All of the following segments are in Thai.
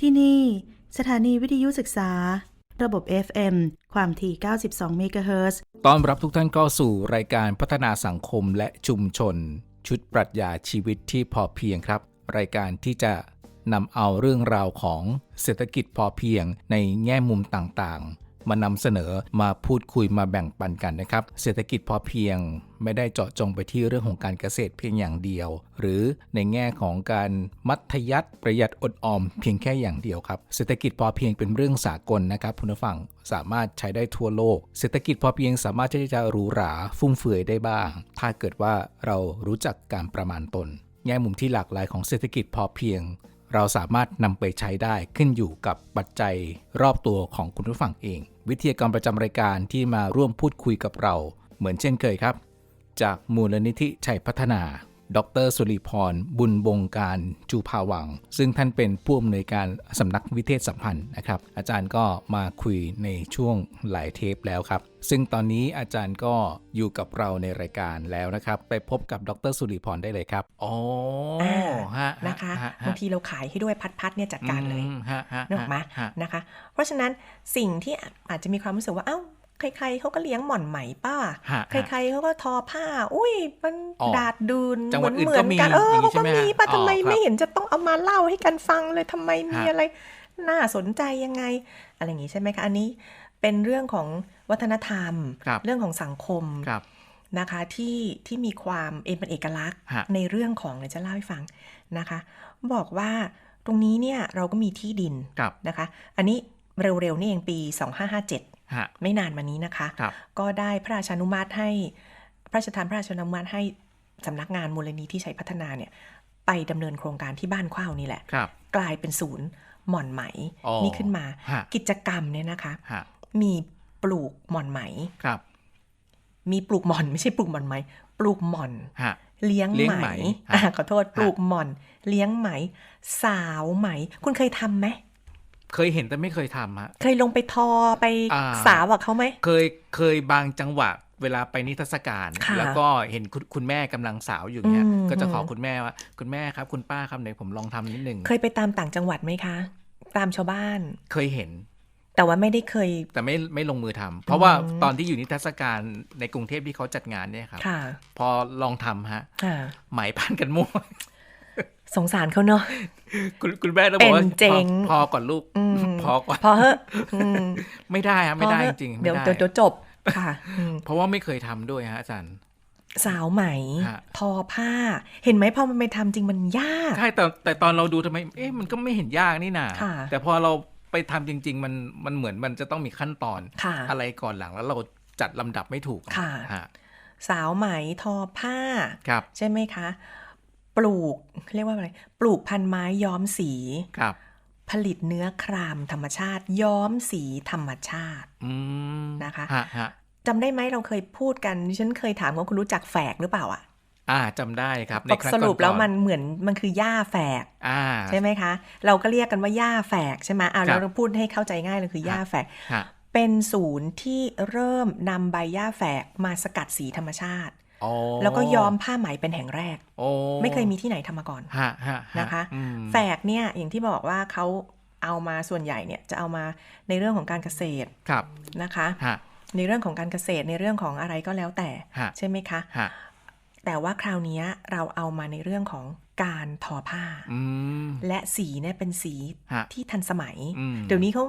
ที่นี่ สถานีวิทยุศึกษา ระบบ FM ความถี่ 92 เมกะเฮิรตซ์ต้อนรับทุกท่านเข้าสู่รายการพัฒนาสังคมและชุมชน ชุดปรัชญาชีวิตที่พอเพียงครับ รายการที่จะนำเอาเรื่องราวของเศรษฐกิจพอเพียงในแง่มุมต่างๆ มานำเสนอมาพูดคุยมาแบ่งปันกันนะครับ เศรษฐกิจพอเพียงไม่ได้เจาะจงไปที่เรื่องของการเกษตรเพียงอย่างเดียว หรือในแง่ของการมัธยัติประหยัดอดออม เพียงแค่อย่างเดียวครับ เศรษฐกิจพอเพียงเป็นเรื่องสากลนะครับคุณผู้ฟังสามารถใช้ได้ทั่วโลก เศรษฐกิจพอเพียงสามารถที่จะหรูหราฟุ่มเฟือยได้บ้าง ถ้าเกิดว่าเรารู้จักการประมาณตน แง่มุมที่หลากหลายของเศรษฐกิจพอเพียง เราสามารถนำไปใช้ได้ขึ้นอยู่กับปัจจัยรอบตัวของคุณผู้ฟังเอง วิทยากรประจำรายการที่มาร่วมพูดคุยกับเรา เหมือนเช่นเคยครับ จากมูลนิธิชัยพัฒนา ดรสุริพร บุญบงการจูภาวัง ซึ่งท่านเป็นผู้อำนวยการสำนักวิเทศสัมพันธ์นะครับ อาจารย์ก็มาคุยในช่วงหลายเทปแล้วครับ ซึ่งตอนนี้อาจารย์ก็อยู่กับเราในรายการแล้วนะครับ ไปพบกับดรสุริพรได้เลยครับอ๋ออ่าฮะนะคะฮะบางทีเราขายให้ด้วยพัดพัดๆเนี่ยจัดการเลยอืมฮะฮะนึกออกไหมฮะนะคะ เพราะฉะนั้นสิ่งที่อาจจะมีความรู้สึกว่าเอ้า ใครๆเขาก็เลี้ยงหม่อนไหมป้าฮะใครๆเขาก็ทอผ้า อุ้ยมันอ๋อดาดดูนจังหวัดอื่นเหมืก็อนมีกันเอออย่างนี้เขาใช่ก็ไหมมีฮะป้าอ๋อทำไมครับไม่เห็นจะต้องเอามาเล่าให้กันฟังเลยทำไมมีฮะอะไรน่าสนใจยังไง อะไรอย่างนี้ใช่ไหมคะอันนี้เป็นเรื่องของวัฒนธรรมครับเรื่องของสังคมครับนะคะที่ที่มีความเอเป็นเอกลักษณ์ฮะในเรื่องของเดี๋ยวจะเล่าให้ฟังนะคะ บอกว่าตรงนี้เนี่ยเราก็มีที่ดินครับนะคะ อันนี้เร็วๆนี่เองปี 2557ฮะ ไม่นานมานี้นะคะครับก็ได้พระราชานุมัติให้พระราชทานพระราชานุมัติให้สำนักงานมูลนิธิชัยพัฒนาเนี่ยไปดำเนินโครงการที่บ้านข้าวนี่แหละครับกลายเป็นศูนย์หม่อนไหมอ๋อนี่ขึ้นมาฮะกิจกรรมเนี่ยนะคะฮะมีปลูกหม่อนไหมครับ มีปลูกหม่อนไม่ใช่ปลูกหม่อนไหม ปลูกหม่อนฮะเลี้ยงเลี้ยงไหไหมมอะฮะขอโทษปลูกหม่อน เลี้ยงไหม สาวไหม คุณเคยทำไหม เคยเห็นแต่ไม่เคยทำฮะเคยลงไปทอไปอ่าสาวกับเขาไหมเคยเคยบางจังหวะเวลาไปนิทรรศการค่ะแล้วก็เห็นคุณคุณแม่กำลังสาวอยู่เนี่ยอืมก็จะขอคุณแม่ว่า คุณแม่ครับ คุณป้าครับเดี๋ยวผมลองทำนิดหนึ่งเคยไปตามต่างจังหวัดไหมคะ ตามชาวบ้าน เคยเห็น แต่ว่าไม่ได้เคย แต่ไม่ไม่ลงมือทำเพราะว่าอืมตอนที่อยู่นิทรรศการในกรุงเทพที่เขาจัดงานเนี่ยครับค่ะพอลองทำฮะค่ะไหมพันกันมั่ว สงสารเขาเนาะคุณคุณแม่ต้องบอกว่าเป็นเจ๋งพอพอก่อนลูกอืมพอก่อนพอเหอะอืมไม่ได้ฮะไม่ได้พอจเหอะริงๆเดี๋ยวไม่เดี๋ยวได้เดี๋ยวจบค่ะอืมเพราะว่าไม่เคยทำด้วยฮะอาจารย์สาวไหมฮะทอผ้า เห็นไหมพอมันไปทำจริงมันยาก ใช่แต่แต่ตอนเราดูทำไม เอ๊ะมันก็ไม่เห็นยากนี่นาค่ะแต่พอเราไปทำจริง ๆ มันมันเหมือนมันจะต้องมีขั้นตอนค่ะอะไรก่อนหลังแล้วเราจัดลำดับไม่ถูกค่ะฮะสาวไหมทอผ้าครับใช่ไหมคะ ปลูกเรียกว่าอะไร ปลูกพันไม้ย้อมสีครับ ผลิตเนื้อครามธรรมชาติ ย้อมสีธรรมชาติอืมนะคะฮะฮะจำได้ไหมเราเคยพูดกันดิฉันเคยถามว่าคุณรู้จักแฝกหรือเปล่าอะอ่าจำได้ครับในบอกครั้งสรุปแล้วก่อๆมันเหมือนมันคือหญ้าแฝกอ่าใช่ไหมคะ เราก็เรียกกันว่าหญ้าแฝกใช่ไหมอะครับเราพูดให้เข้าใจง่ายเลยคือหญ้าแฝกฮะเป็นศูนย์ที่เริ่มนำใบหญ้าแฝกมาสกัดสีธรรมชาติอ๋อ แล้วก็ย้อมผ้าไหมเป็นแห่งแรกโอ้ไม่เคยมีที่ไหนทำมาก่อนฮะฮะฮนะคะอืมแฝกเนี่ยอย่างที่บอกว่าเขาเอามาส่วนใหญ่เนี่ยจะเอามาในเรื่องของการเกษตรครับนะคะฮะในเรื่องของการเกษตรในเรื่องของอะไรก็แล้วแต่ฮะใช่ไหมคะฮะแต่ว่าคราวนี้เราเอามาในเรื่องของการทอผ้าอืมและสีเนี่ยเป็นสีฮะที่ทันสมัยอืมเดี๋ยวนี้เขา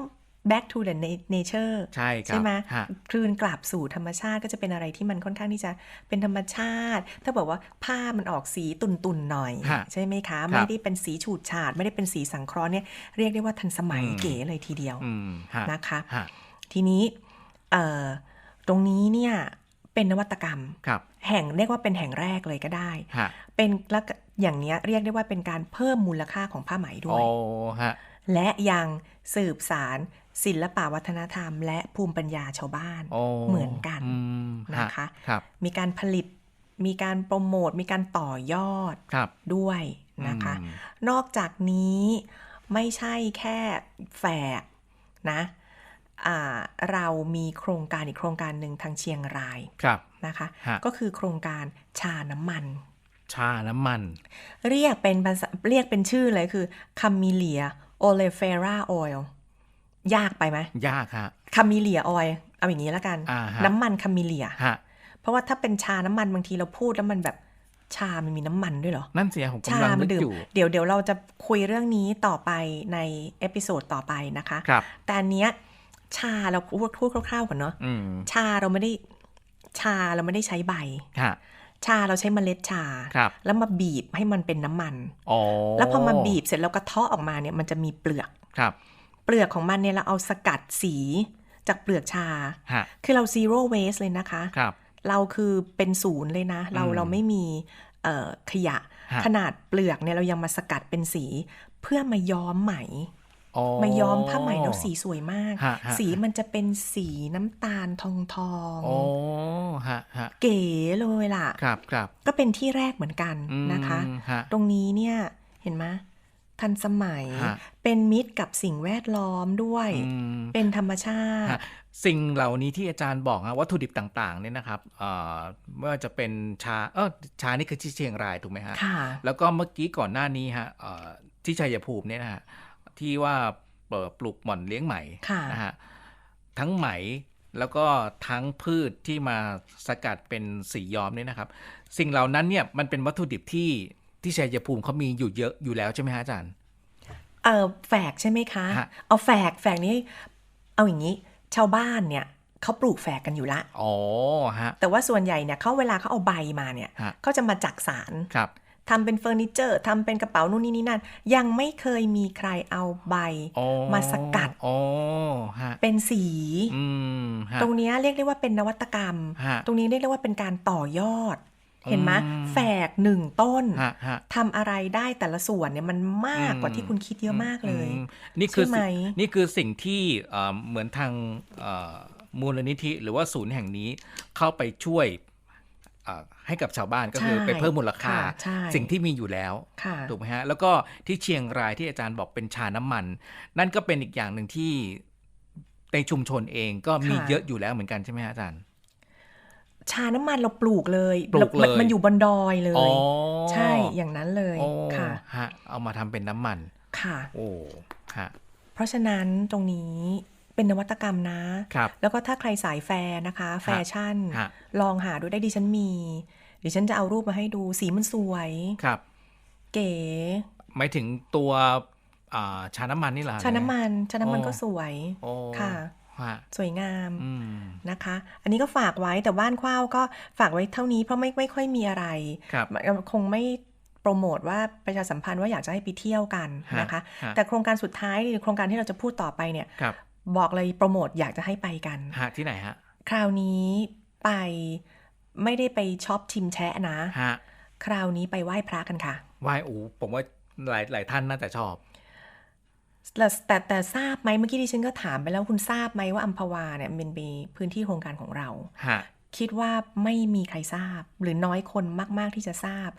back to the na- nature ใช่ครับใช่ไหมฮะคลื่นกลับสู่ธรรมชาติก็จะเป็นอะไรที่มันค่อนข้างที่จะเป็นธรรมชาติ ถ้าบอกว่าผ้ามันออกสีตุ่นๆหน่อยฮะใช่ไหมคะครับไม่ได้เป็นสีฉูดฉาด ไม่ได้เป็นสีสังเคราะห์เนี่ยเรียกได้ว่าทันสมัยอืมเก๋เลยทีเดียวอืมฮะนะคะฮะทีนี้เอ่อตรงนี้เนี่ยเป็นนวัตกรรมครับแห่งเรียกว่าเป็นแห่งแรกเลยก็ได้ฮะเป็นแล้วก็อย่างเนี้ยเรียกได้ว่าเป็นการเพิ่มมูลค่าของผ้าไหมด้วโอ้ยฮะและยังสืบสารศิลปวัฒนธรรม และภูมิปัญญาชาวบ้านโอ้เหมือนกันอืมฮนะคะครับมีการผลิตมีการโปรโมท มีการต่อยอดครับด้วยนะคะอืมนอกจากนี้ไม่ใช่แค่แฝกนะอ่าเรามีโครงการอีกโครงการหนึ่งทางเชียงรายครับนะคะฮะก็คือโครงการชาน้ำมัน ชาน้ำมัน เรียกเป็นภาษาเรียกเป็นชื่อเลยคือคามิเลียโอเลเฟราออยล์ ยากไปไหมยากฮะคามิเลียออยล์เอาอย่างนี้แล้วกันอ่าฮะน้ำมันคามิเลียฮะเพราะว่าถ้าเป็นชาน้ำมันบางทีเราพูดแล้วมันแบบชามันมีน้ำมันด้วยเหรอ นั่นเสียผมชากำลังมันึนกดื่มอยู่ เดี๋ยวเดี๋ยวเราจะคุยเรื่องนี้ต่อไปในเอพิโซดต่อไปนะคะครับแต่อันเนี้ยชาเราพูดพูดคร่าวๆก่อนเนาะอืมชาเราไม่ได้ชาเราไม่ได้ใช้ใบฮะชาเราใช้เมล็ดชาครับแล้วมาบีบให้มันเป็นน้ำมันอ๋อแล้วพอมาบีบเสร็จแล้วกระเทาะออกมาเนี่ยมันจะมีเปลือกครับ เปลือกของมันเนี่ยเราเอาสกัดสีจากเปลือกชาฮะคือเรา zero waste เลยนะคะครับเราคือเป็นศูนย์เลยนะ เราอืมเราไม่มีเอ่อขยะฮะขนาดเปลือกเนี่ยเรายังมาสกัดเป็นสี เพื่อมาย้อมไหมอ๋อมาย้อมผ้าไหมแล้วสีสวยมากฮะฮะสีมันจะเป็นสีน้ำตาลทองทองโอ้ฮะฮะเก๋เลยล่ะ ครับครับก็เป็นที่แรกเหมือนกันอืมนะคะฮะตรงนี้เนี่ยเห็นไหม ทันสมัยฮะเป็นมิตรกับสิ่งแวดล้อมด้วยอืมเป็นธรรมชาติฮะสิ่งเหล่านี้ที่อาจารย์บอกนะวัตถุดิบต่างๆเนี่ยนะครับเอ่อไม่ว่าจะเป็นชาเออชานี่คือที่เชียงรายถูกไหมฮะค่ะแล้วก็เมื่อกี้ก่อนหน้านี้ฮะเอ่อที่ชัยภูมิเนี่ยนะฮะที่ว่าเปิดปลูกหม่อนเลี้ยงไหมค่ะนะฮะทั้งไหมแล้วก็ทั้งพืชที่มาสกัดเป็นสีย้อมเนี่ยนะครับ สิ่งเหล่านั้นเนี่ยมันเป็นวัตถุดิบที่ ที่ชัยภูมิเขามีอยู่เยอะอยู่แล้วใช่ไหมฮะอาจารย์ เออแฝกใช่ไหมคะ ฮะ เอาแฝกแฝกนี้ เอาอย่างนี้ ชาวบ้านเนี่ยเขาปลูกแฝกกันอยู่ละ อ๋อฮะ แต่ว่าส่วนใหญ่เนี่ยเขาเวลาเขาเอาใบมาเนี่ยฮะ เขาจะมาจักสารครับ ทำเป็นเฟอร์นิเจอร์ทำเป็นกระเป๋านู่นนี่นี่นั่น ยังไม่เคยมีใครเอาใบ อ๋อมาสกัด อ๋อฮะ เป็นสี อืมฮะ ตรงเนี้ยเรียกได้ว่าเป็นนวัตกรรม ฮะ ตรงนี้เรียกได้ว่าเป็นการต่อยอด เห็นไหมอืมแฝกหนึ่งต้นฮะฮะทำอะไรได้แต่ละส่วนเนี่ยมันมากกว่าที่คุณคิดเยอะมากเลยอืมนี่คือใช่ไหมสิ่งนี่คือสิ่งที่เอ่อเหมือนทางเอ่อมูลนิธิหรือว่าศูนย์แห่งนี้เข้าไปช่วยเอ่อให้กับชาวบ้านก็คือใช่ไปเพิ่มมูลค่าค่ะใช่สิ่งที่มีอยู่แล้วค่ะถูกไหมฮะแล้วก็ที่เชียงรายที่อาจารย์บอกเป็นชาน้ำมัน นั่นก็เป็นอีกอย่างหนึ่งที่ในชุมชนเองก็มีค่ะเยอะอยู่แล้วเหมือนกันใช่ไหมฮะอาจารย์ ชาน้ำมันเราปลูกเลยปลูกเลยมันมันอยู่บนดอยเลอ๋อยใช่อย่างนั้นเลยโอ้ค่ะฮะเอามาทำเป็นน้ำมันค่ะโอ้ฮะเพราะฉะนั้นตรงนี้เป็นนวัตกรรมนะครับแล้วก็ถ้าใครสายแฟร์นะคะ แฟชั่นฮะลองหาดูได้ดิฉันมีดิฉันจะเอารูปมาให้ดูสีมันสวยครับ เก๋หมายถึงตัวอ่าชาน้ำมันนี่เหรอชาน้ำมันชาน้ำมันโอ้ก็สวยโอ้ค่ะฮะ สวยงามอืมนะคะ อันนี้ก็ฝากไว้แต่บ้านข้าวก็ฝากไว้เท่านี้เพราะไม่ไม่ค่อยมีอะไรครับคงไม่โปรโมทว่าประชาสัมพันธ์ว่าอยากจะให้ไปเที่ยวกันฮะนะคะฮะแต่โครงการสุดท้ายหรือโครงการที่เราจะพูดต่อไปเนี่ยครับบอกเลยโปรโมทอยากจะให้ไปกันฮะที่ไหนฮะคราวนี้ไปไม่ได้ไปช็อปชิมแชะนะฮะคราวนี้ไปไหว้พระกันค่ะไหวอูผมว่าหลายหลายท่านน่าจะชอบ แต่แต่แต่ทราบไหมเมื่อกี้ดิฉันก็ถามไปแล้วคุณทราบไหมว่าอัมพวาเนี่ยเป็นพื้นที่โครงการของเราฮะคิดว่าไม่มีใครทราบ หรือน้อยคนมาก ๆที่จะทราบ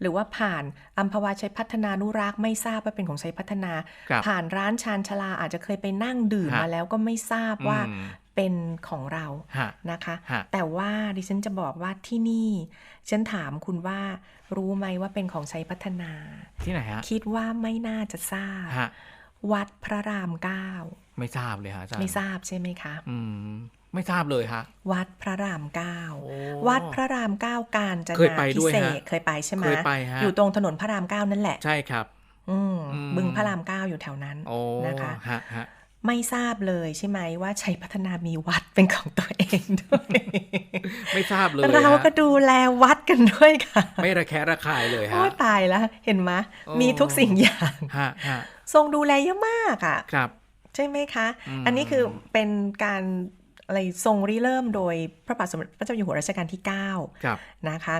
หรือว่าผ่านอัมพวาชัยพัฒนานุรักษ์ไม่ทราบว่าเป็นของชัยพัฒนาครับผ่านร้านชานชาลาอาจจะเคยไปนั่งดื่มฮะมาแล้วก็ไม่ทราบว่าอืมเป็นของเราฮะนะคะฮะแต่ว่าดิฉันจะบอกว่าที่นี่ฉันถามคุณว่ารู้ไหมว่าเป็นของชัยพัฒนา ที่ไหนฮะคิดว่าไม่น่าจะทราบฮะ วัดพระรามเก้าไม่ทราบเลยฮะอาจารย์ไม่ทราบใช่ไหมคะ อืมไม่ทราบเลยฮะ วัดพระรามเก้าโอ้วัดพระรามเก้าการจเคยนาไปพิด้วยเศฮะษกเคยไปใช่ไหมเคยไปฮะอยู่ตรงถนนพระรามเก้านั่นแหละ ใช่ครับ อืมอืมบึงพระรามเก้าอยู่แถวนั้นโอ้นะคะฮะฮะ ไม่ทราบเลยใช่ไหมว่าชัยพัฒนามีวัดเป็นของตัวเองด้วย ไม่ทราบเลยเราฮะก็ดูแลวัดกันด้วยค่ะ ไม่ระแคะระคายเลยโอ้ฮะยตายแล้วเห็นไหมโอ้มีทุกสิ่งอย่างฮะฮะทรงดูแลเยอะมากอะครับ ใช่ไหมคะอืมอันนี้คือเป็นการอะไรทรงริเริ่มโดยพระบาทสมเด็จพระเจ้าอยู่หัวรัชกาลที่9ครับนะคะ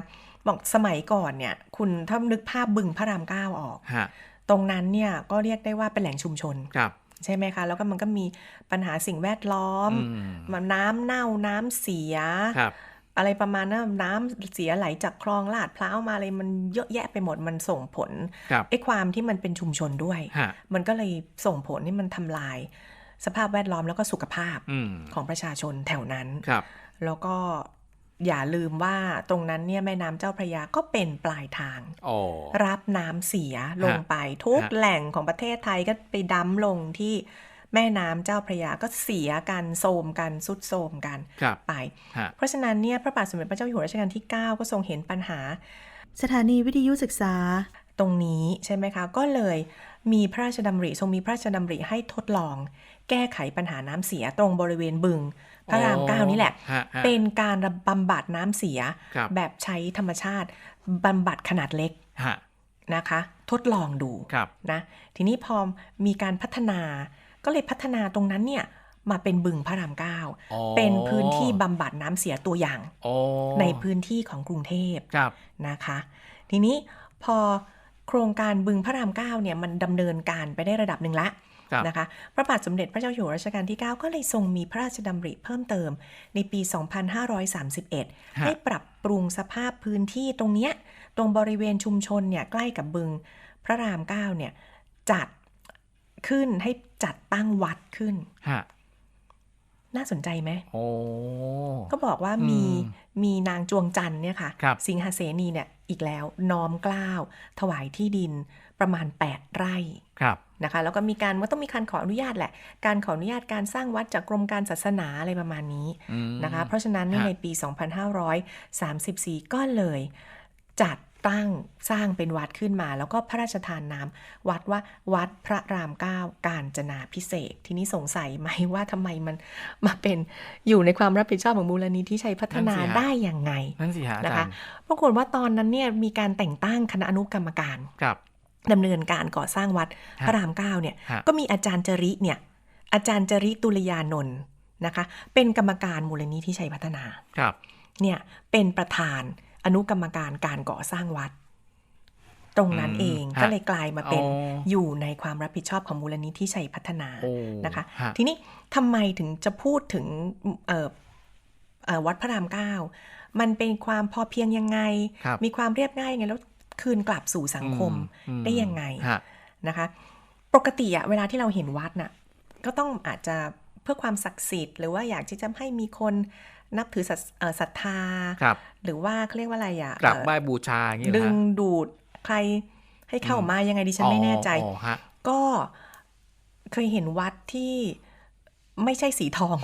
บอกสมัยก่อนเนี่ย คุณถ้านึกภาพบึงพระรามเก้าออกฮะตรงนั้นเนี่ยก็เรียกได้ว่าเป็นแหล่งชุมชนครับ ใช่ไหมคะ แล้วก็มันก็มีปัญหาสิ่งแวดล้อมอืมมาน้ำเน่าน้ำเสียครับอะไรประมาณนั้นน้ำเสียไหลจากคลองลาดพร้าวมาอะไรมันเยอะแยะไปหมดมันส่งผลครับไอ้ความที่มันเป็นชุมชนด้วยฮะมันก็เลยส่งผลให้มันทำลาย สภาพแวดล้อมแล้วก็สุขภาพอืมของประชาชนแถวนั้นครับแล้วก็ อย่าลืมว่าตรงนั้นเนี่ยแม่น้ำเจ้าพระยาก็เป็นปลายทางอ๋อรับน้ำเสียลงไป ทุกฮะแหล่งของประเทศไทยก็ไปดั้มลงที่แม่น้ำเจ้าพระยาก็เสียกันโทรมกันสุดโทรมกันครับไปฮะเพราะฉะนั้นเนี่ยพระบาทสมเด็จพระเจ้าอยู่หัวรัชกาลที่ 9 ก็ทรงเห็นปัญหา สถานีวิทยุศึกษา ตรงนี้ใช่ไหมคะ ก็เลยมีพระราชดำริทรงมีพระราชดำริให้ทดลอง แก้ไขปัญหาน้ำเสียตรงบริเวณบึง พระรามเก้านี่แหละฮะฮะเป็นการบำบัดน้ำเสียครับแบบใช้ธรรมชาติบำบัดขนาดเล็กฮะนะคะ ทดลองดูครับนะทีนี้พอมีการพัฒนาก็เลยพัฒนาตรงนั้นเนี่ยมาเป็นบึงพระรามเก้าอ๋อเป็นพื้นที่บำบัดน้ำเสียตัวอย่างอ๋อในพื้นที่ของกรุงเทพครับนะคะ ทีนี้พอ โครงการบึงพระรามเก้าเนี่ยมันดำเนินการไปได้ระดับหนึ่งละครับนะคะพระบาทสมเด็จพระเจ้าอยู่หัวรัชกาลที่ 9 ก็เลยทรงมีพระราชดำริเพิ่มเติมในปี 2531 ให้ปรับปรุงสภาพพื้นที่ตรงเนี้ยตรงบริเวณชุมชนเนี่ยใกล้กับบึงพระรามเก้าเนี่ยจัดขึ้นให้จัดตั้งวัดขึ้นฮะ น่าสนใจไหมโอ้ก็บอกว่ามีอืมมีนางจวงจันทร์เนี่ยค่ะครับสิงหเสนีเนี่ยอีกแล้วน้อมเกล้าว ถวายที่ดินประมาณ 8 ไร่ครับนะคะแล้วก็มีการว่าต้องมีการขออนุญาตแหละ การขออนุญาตการสร้างวัดจากกรมการศาสนาอะไรประมาณนี้อืมนะคะ เพราะฉะนั้นเนี่ยฮะในปี 2534 ก็เลยจัด ตั้งสร้างเป็นวัดขึ้นมา แล้วก็พระราชทานนามวัดว่าวัดพระรามเก้าการจนาพิเศษกทีนี้สงสัยไหมว่าทำไมมันมาเป็นอยู่ในความรับผิดชอบของมูลนิธิชัยพัฒนานั่นสิฮะได้อย่างไงนั่นสิฮะอานะจาคะรย์ปรากฏว่าตอนนั้นเนี่ยมีการแต่งตั้งคณะอนุกรรมการครับดำเนินการก่อสร้างวัดฮะพระรามเก้าเนี่ยฮะก็มีอาจารย์จริเนี่ยอาจารย์จริตุลยานนท์นะคะ เป็นกรรมการมูลนิธิชัยพัฒนาครับเนี่ยเป็นประธาน อนุกรรมการการก่อสร้างวัด ตรงนั้นอืมเองฮะก็เลยกลายมาเป็นอ๋ออยู่ในความรับผิดชอบของมูลนิธิชัยพัฒนาโอ้นะคะฮะทีนี้ทำไมถึงจะพูดถึงเอ่อเอ่อวัดพระรามเก้ามันเป็นความพอเพียงยังไงครับมีความเรียบง่ายยังไงแล้วคืนกลับสู่สังคมอืมได้ยังไงฮะนะคะ ปกติอะเวลาที่เราเห็นวัดน่ะก็ต้องอาจจะเพื่อความศักดิ์สิทธิ์ หรือว่าอยากที่จะให้มีคน นับถือศรัทเอ่อศรัทธาครับหรือว่าเขาเรียกว่าอะไรอะกราบเอ่อไหว้บูชาอย่างนี้เหรอดึงฮะดูดใครให้เข้ามายังไงดิฉันไม่แน่ใจอ๋อฮะก็เคยเห็นวัดที่ไม่ใช่สีทอง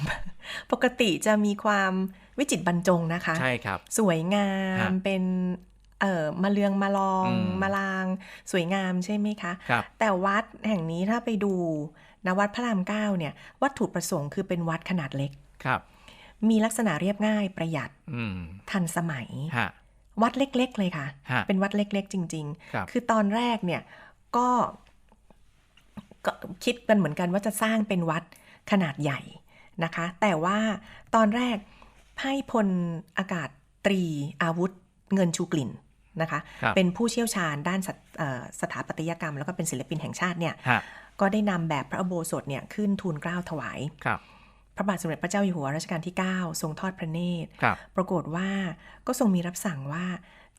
ปกติจะมีความวิจิตรบรรจงนะคะ ใช่ครับ สวยงามฮะเป็นเอ่อมาเลืองมาลองอืมมาลาง สวยงามใช่ไหมคะครับแต่วัดแห่งนี้ถ้าไปดูนะวัดพระรามเก้าเนี่ย วัตถุประสงค์คือเป็นวัดขนาดเล็กครับ มีลักษณะเรียบง่ายประหยัดอืมทันสมัยฮะวัดเล็ก ๆ เลยค่ะฮะเป็นวัดเล็ก ๆ จริงครับๆคือตอนแรกเนี่ยก็ก็คิดกันเหมือนกันว่าจะสร้างเป็นวัดขนาดใหญ่นะคะ แต่ว่าตอนแรกให้พลอากาศตรีอาวุธเงินชูกลิ่นนะคะครับเป็นผู้เชี่ยวชาญด้านสถเอ่อสถาปัตยกรรม แล้วก็เป็นศิลปินแห่งชาติเนี่ยฮะก็ได้นำแบบพระอุโบสถเนี่ยขึ้นทูลเกล้าถวายครับ พระบาทสมเด็จพระเจ้าอยู่หัวรัชกาลที่ 9 ทรงทอดพระเนตรครับปรากฏว่าก็ทรงมีรับสั่งว่า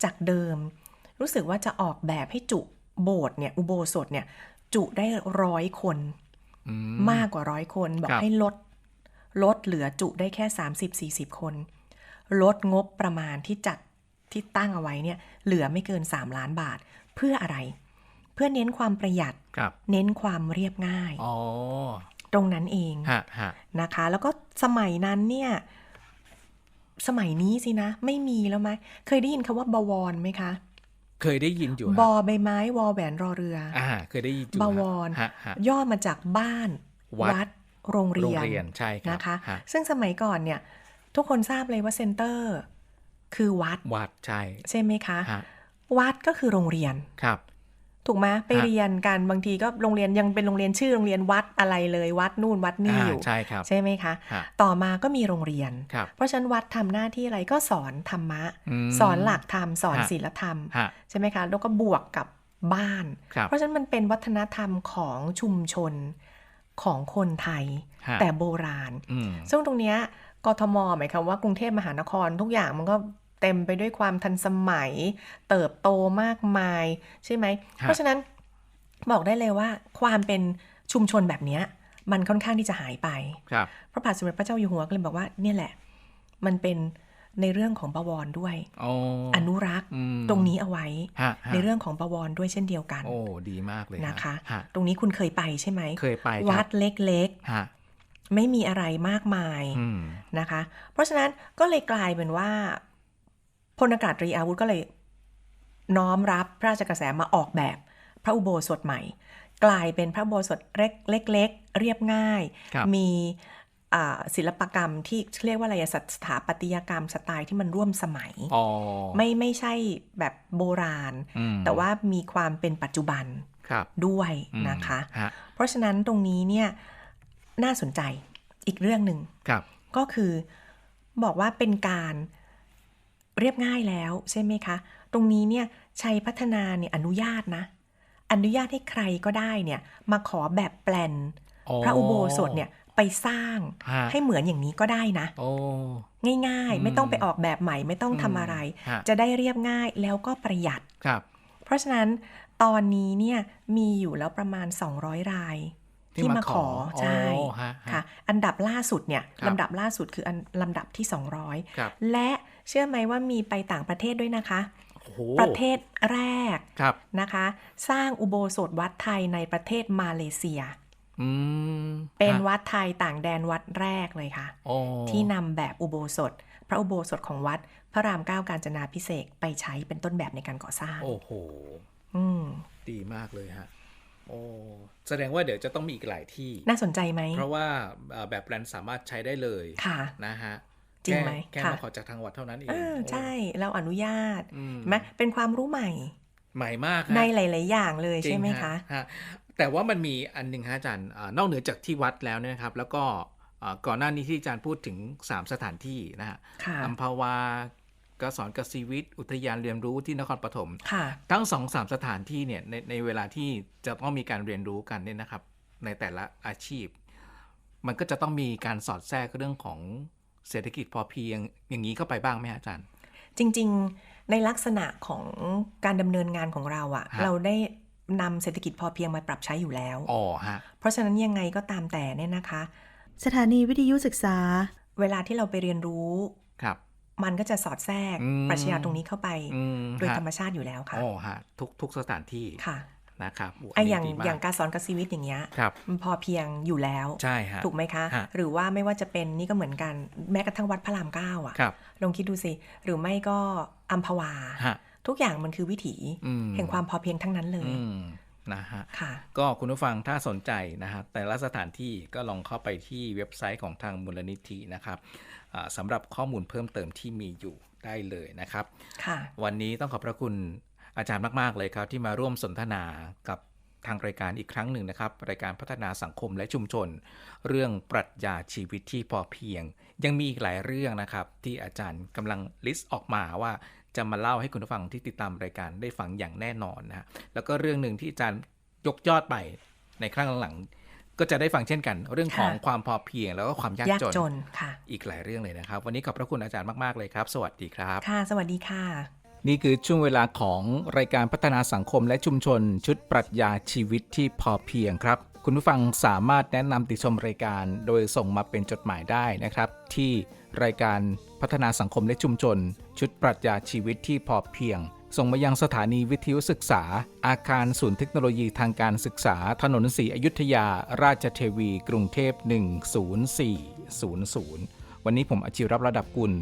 จากเดิม รู้สึกว่าจะออกแบบให้จุโบสถ์เนี่ยอุโบสถเนี่ยจุได้ร้อยคนอืมากกว่าร้อยคน บอครักบให้ลด ลดเหลือจุได้แค่ 30-40 คน ลดงบประมาณที่จัดที่ตั้งเอาไว้เนี่ยเหลือไม่เกิน 3 ล้านบาทเพื่ออะไร เพื่อเน้นความประหยัดครับเน้นความเรียบง่ายอ๋อ ตรงนั้นเองฮะฮะนะคะ แล้วก็สมัยนั้นเนี่ย สมัยนี้สินะ ไม่มีแล้วไหมเคยได้ยินคำว่าบวรไหมคะ เคยได้ยินอยู่บฮะอใบไม้วอแหวนรอเรืออ่าเคยได้ยินอยู่บฮะวรฮะฮะย่อมาจากบ้าน วัดวัดโรงโรเรีงยนเรียนใช่ครับนะคะฮะซึ่งสมัยก่อนเนี่ย ทุกคนทราบเลยว่าเซ็นเตอร์ คือวัดวัดใช่ ใช่ไหมคะฮะวัดก็คือโรงเรียนครับ ถูกไหมไปฮะเรียนกันบางทีก็โรงเรียนยังเป็นโรงเรียนชื่อโรงเรียนวัดอะไรเลยวัดนู่นวัดนี่อ่าอยู่ใช่ครับใช่ไหมคะฮะต่อมาก็มีโรงเรียนครับเพราะฉะนั้นวัดทำหน้าที่อะไรก็สอนธรรมะมสอนหลักธรรม สอนฮะศีลธรรมฮะใช่ไหมคะแล้วก็บวกกับบ้านครับเพราะฉะนั้นมันเป็นวัฒนธรรมของชุมชนของคนไทยฮะแต่โบราณอืมซึ่งตรงเนี้ยกทมหมายความว่ากรุงเทพมหานครทุกอย่างมันก็ เต็มไปด้วยความทันสมัย เติบโตมากมาย ใช่ไหม เพราะฉะนั้นบอกได้เลยว่าความเป็นชุมชนแบบเนี้ยมันค่อนข้างที่จะหายไปครับพระบาทสมเด็จพระเจ้าอยู่หัวก็เลยบอกว่าเนี่ยแหละ มันเป็นในเรื่องของบวรด้วยอ๋ออนุรักษ์อืมตรงนี้เอาไว้ฮะฮะในเรื่องของบวรด้วยเช่นเดียวกัน โอ้ดีมากเลยฮนะคะฮะตรงนี้คุณเคยไปใช่ไหมเคยไปครับวัดเล็กฮะๆไม่มีอะไรมากมายอืมนะคะ เพราะฉะนั้นก็เลยกลายเป็นว่า พลอากาศตรีอาวุธก็เลย น้อมรับพระราชกระแสมาออกแบบพระอุโบสถใหม่ กลายเป็นพระอุโบสถเล็กเล็กๆเรียบง่ายครับมีอ่าศิลปกรรมที่เรียกว่าอะไรอะสถาปัตยกรรมสไตล์ที่มันร่วมสมัยอ๋อไม่ไม่ใช่แบบโบราณอืมแต่ว่ามีความเป็นปัจจุบันครับด้วยอืมนะคะฮะเพราะฉะนั้นตรงนี้เนี่ยน่าสนใจอีกเรื่องหนึ่งครับก็คือบอกว่าเป็นการ เรียบง่ายแล้วใช่ไหมคะ ตรงนี้เนี่ยชัยพัฒนาเนี่ยอนุญาตนะ อนุญาตให้ใครก็ได้เนี่ยมาขอแบบแปลนอ๋อพระอุโบสถเนี่ยไปสร้างฮะให้เหมือนอย่างนี้ก็ได้นะโอ้ง่ายอืมๆไม่ต้องไปออกแบบใหม่ไม่ต้องอืมทำอะไรฮะจะได้เรียบง่ายแล้วก็ประหยัดครับ เพราะฉะนั้นตอนนี้เนี่ยมีอยู่แล้วประมาณ 200 รายที่ที่มามาขขออใช่อ๋อฮะฮะค่ะ อันดับล่าสุดเนี่ยครับลำดับล่าสุดคืออันลำดับที่ครับ200 และ เชื่อไหมว่ามีไปต่างประเทศด้วยนะคะโอ้โหประเทศแรกครับนะคะ สร้างอุโบสถวัดไทยในประเทศมาเลเซียอืมเป็นฮะวัดไทยต่างแดนวัดแรกเลยค่ะโอ้ที่นำแบบอุโบสถ พระอุโบสถของวัด พระรามเก้าการจนาพิเศษกไปใช้เป็นต้นแบบในการก่อสร้าง โอ้โหอืมดีมากเลยฮะโอ้แสดงว่าเดี๋ยวจะต้องมีอีกหลายที่ น่าสนใจไหม เพราะว่าเอ่อแบบแปลนสามารถใช้ได้เลย ค่ะ นะฮะ จริงไหมแค่ค่ะมาขอจากทางวัดเท่านั้นเองเออโใช่เราอนุญาตอืมไหมเป็นความรู้ใหม่ ใหม่มากฮะในหลาย ๆ อย่างเลยจริงใช่ไหมฮคะฮะแต่ว่ามันมีอันหนึ่งฮะอาจารย์อ่านอกเหนือจากที่วัดแล้วเนี่ยนะครับ แล้วก็อ่าก่อนหน้านี้ที่อาจารย์พูดถึง 3 สถานที่นะฮะค่ะอัมพาวากสอนกสิวิทย์อุทยานเรียนรู้ที่นครปฐมค่ะทั้งสองสามสถานที่เนี่ยในในเวลาที่จะต้องมีการเรียนรู้กันเนี่ยนะครับ ในแต่ละอาชีพ มันก็จะต้องมีการสอดแทรกเรื่องของ เศรษฐกิจพอเพียงอย่างนี้เข้าไปบ้างไหมฮะอาจารย์ จริง ๆ ในลักษณะของการดำเนินงานของเราอะฮะเราได้นำเศรษฐกิจพอเพียงมาปรับใช้อยู่แล้วอ๋อฮะเพราะฉะนั้นยังไงก็ตามแต่เนี่ยนะคะ สถานีวิทยุศึกษา เวลาที่เราไปเรียนรู้ครับมันก็จะสอดแทรกอืมปรัชญาตรงนี้เข้าไปอืมโดยฮะธรรมชาติอยู่แล้วค่ะ อ๋อฮะทุกทุกสถานที่ค่ะ นะครับโไอะนนี้อย่างดีมอย่างการสอนกสิวิทย์อย่างเงี้ยครับมันพอเพียงอยู่แล้วใช่ฮะถูกไหมคะฮะหรือว่าไม่ว่าจะเป็นนี่ก็เหมือนกันแม้กระทั่งวัดพระรามเก้าอะครับลองคิดดูสิ หรือไม่ก็อัมพวาฮะทุกอย่างมันคือวิถีอืมแห่งความพอเพียงทั้งนั้นเลยอืมนะฮะค่ะก็คุณผู้ฟังถ้าสนใจนะฮะแต่ละสถานที่ก็ลองเข้าไปที่เว็บไซต์ของทางมูลนิธินะครับอ่าสำหรับข้อมูลเพิ่มเติมที่มีอยู่ได้เลยนะครับค่ะวันนี้ต้องขอบพระคุณ อาจารย์มาก ๆ เลยครับที่มาร่วมสนทนากับทางรายการอีกครั้งหนึ่งนะครับ รายการพัฒนาสังคมและชุมชน เรื่องปรัชญาชีวิตที่พอเพียง ยังมีอีกหลายเรื่องนะครับ ที่อาจารย์กำลังลิสต์ออกมาว่าจะมาเล่าให้คุณผู้ฟังที่ติดตามรายการได้ฟังอย่างแน่นอนนะฮะแล้วก็เรื่องหนึ่งที่อาจารย์ยกยอดไปในครั้งหลังๆก็จะได้ฟังเช่นกัน เรื่องของค่ะความพอเพียงแล้วก็ความยากยากจนจนค่ะอีกหลายเรื่องเลยนะครับ วันนี้ขอบพระคุณอาจารย์มาก ๆ เลยครับ สวัสดีครับ ค่ะ สวัสดีค่ะ นี่คือช่วงเวลาของรายการพัฒนาสังคมและชุมชน ชุดปรัชญาชีวิตที่พอเพียงครับ คุณผู้ฟังสามารถแนะนำติชมรายการ โดยส่งมาเป็นจดหมายได้นะครับ ที่รายการพัฒนาสังคมและชุมชน ชุดปรัชญาชีวิตที่พอเพียง ส่งมายังสถานีวิทยุศึกษา อาคารศูนย์เทคโนโลยีทางการศึกษา ถนนศรีอยุธยา ราชเทวี กรุงเทพ 10400 วันนี้ผมอาชีรับระดับกุล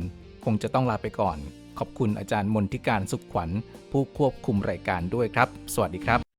คงจะต้องลาไปก่อน ขอบคุณอาจารย์มนทิการสุขขวัญ ผู้ควบคุมรายการด้วยครับ สวัสดีครับ